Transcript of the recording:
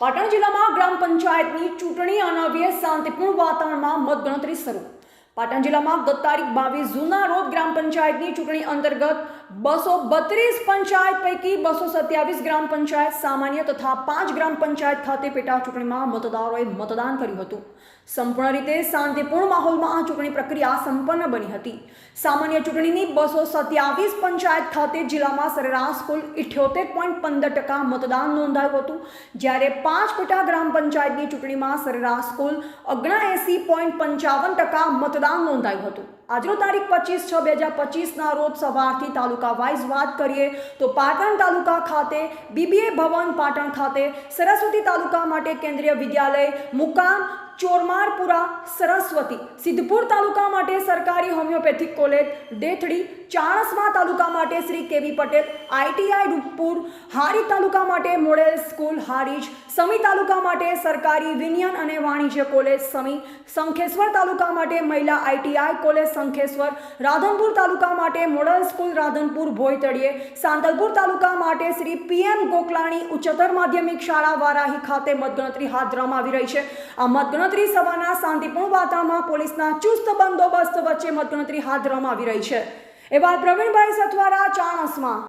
પાટણ જિલ્લામાં ગ્રામ પંચાયતની ચૂંટણી અનાવ્ય શાંતિપૂર્ણ વાતાવરણમાં મતગણતરી શરૂ. પાટણ જિલ્લામાં ગત તારીખ બાવીસ જૂના રોજ ગ્રામ પંચાયતની ચૂંટણી અંતર્ગત બસો બત્રીસ પંચાયત પૈકી બસો સત્યાવીસ ગ્રામ પંચાયત સામાન્ય તથા પાંચ ગ્રામ પંચાયત ખાતે પેટા ચૂંટણીમાં મતદારોએ મતદાન કર્યું હતું. સંપૂર્ણ રીતે શાંતિપૂર્ણ માહોલમાં આ ચૂંટણી પ્રક્રિયા સંપન્ન બની હતી. સામાન્ય ચૂંટણીની બસો સત્યાવીસ પંચાયત ખાતે જિલ્લામાં સરેરાશ કુલ ઇઠ્યોતેર પોઈન્ટ પંદર ટકા મતદાન નોંધાયું હતું. જ્યારે પાંચ પેટા ગ્રામ પંચાયતની ચૂંટણીમાં સરેરાશ કુલ ઓગણએંસી પોઈન્ટ પંચાવન ટકા મતદાન નોંધાયું હતું. આજનો તારીખ પચીસ છ બે હજાર પચીસના રોજ સવારથી તાલુકા વાઇઝ વાત કરીએ તો પાટણ તાલુકા ખાતે બીબીએ ભવન પાટણ ખાતે સરસ્વતી તાલુકા માટે કેન્દ્રીય વિદ્યાલય મુકામ ચોરમારપુરા, સરસ્વતી. સિદ્ધપુર તાલુકા માટે સરકારી હોમિયોપેથિક કોલેજ. દેથડી ચાણસમા તાલુકા માટે શ્રી કેવી પટેલ. આઈટીઆઈ રૂપપુર, હારી તાલુકા માટે મોડેલ સ્કૂલ હારીજ. સમી તાલુકા માટે સરકારી વિનિયન અને વાણિજ્ય કોલેજ સમી. સંખેશ્વર તાલુકા માટે મહિલા આઈટીઆઈ કોલેજ શંખેશ્વર રાધનપુર તાલુકા માટે મોડલ સ્કૂલ રાધનપુર ભોયતળીએ. સાંતલપુર તાલુકા માટે શ્રી પીએમ ગોકલાણી ઉચ્ચતર માધ્યમિક શાળા વારાહી ખાતે મતગણતરી હાથ ધરવામાં આવી રહી છે. આ મતગણતરી સવારના શાંતિપૂર્ણ વાતાવરણમાં પોલીસના ચુસ્ત બંદોબસ્ત વચ્ચે મતગણતરી હાથ ધરવામાં આવી રહી છે. એવા પ્રવીણભાઈ સથવારા ચાણસમાં